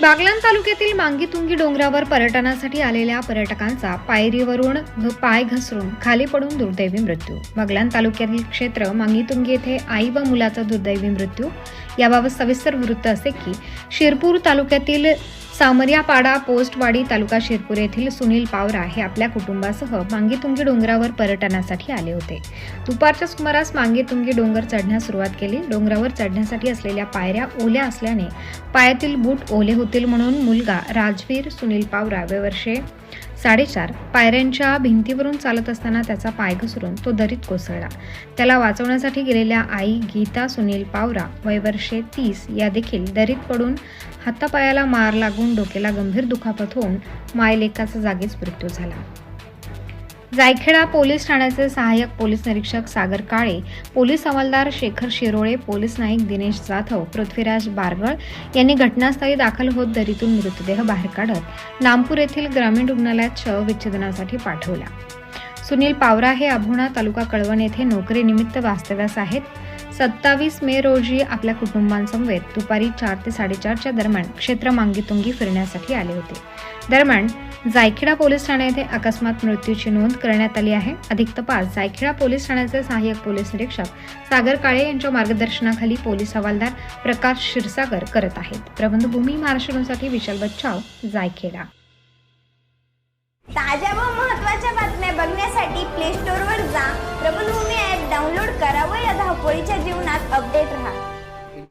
बागलाण तालुक्यातील मांगीतुंगी डोंगरावर पर्यटनासाठी आलेल्या पर्यटकांचा पायरीवरून पाय घसरून खाली पडून दुर्दैवी मृत्यू. बागलाण तालुक्यातील क्षेत्र मांगीतुंगी येथे आई व मुलाचा दुर्दैवी मृत्यू. याबाबत सविस्तर वृत्त असे की शिरपूर तालुक्यातील सामरियापाडा पोस्टवाडी तालुका शिरपूर येथील सुनील पावरा हे आपल्या कुटुंबासह मांगीतुंगी डोंगरावर पर्यटनासाठी आले होते. दुपारच्या सुमारास मांगीतुंगी डोंगर चढण्यास सुरुवात केली. डोंगरावर चढण्यासाठी असलेल्या पायऱ्या ओल्या असल्याने पायातील बूट ओले होतील म्हणून मुलगा राजवीर सुनील पावरा वे वर्षे साडेचार पायऱ्यांच्या भिंतीवरून चालत असताना त्याचा पाय घसरून तो दरीत कोसळला. त्याला वाचवण्यासाठी गेलेल्या आई गीता सुनील पावरा वयवर्षे तीस या देखील दरीत पडून हातापायाला मार लागून डोक्याला गंभीर दुखापत होऊन मायलेकाचा जागीच मृत्यू झाला. जायखेडा पोलीस ठाण्याचे सहाय्यक पोलीस निरीक्षक सागर काळे पोलीस हवालदार शेखर शिरोळे पोलीस नाईक दिनेश जाधव पृथ्वीराज बारगळ यांनी घटनास्थळी दाखल होत दरीतून मृतदेह बाहेर काढत नामपूर येथील ग्रामीण रुग्णालयात शवविच्छेदनासाठी पाठवला. सुनील पावरा हे अभोणा तालुका कळवण येथे नोकरीनिमित्त वास्तव्यास आहेत. सत्तावीस मे रोजी आपल्या कुटुंबांसमवेत दुपारी चार ते साडेचारच्या दरम्यान क्षेत्र मांगीतुंगी फिरण्यासाठी आले होते. दरम्यान जायखेडा पोलीस ठाणे येथे अकस्मात मृत्यूची नोंद करण्यात आली आहे. अधिक तपास जायखेडा पोलीस ठाण्याचे सहाय्यक पोलीस निरीक्षक सागर काळे यांच्या मार्गदर्शनाखाली पोलीस हवालदार प्रकाश क्षीरसागर करत आहेत. प्रबंधभूमी महाराष्ट्रासाठी विशाल बच्चाव जायखेडा. ताज्या व महत्त्वाच्या बातम्या बघण्यासाठी प्ले स्टोअरवर जा. प्रबंधभूमी ॲप डाउनलोड करा व या धावपळीच्या जीवनात अपडेट राहा.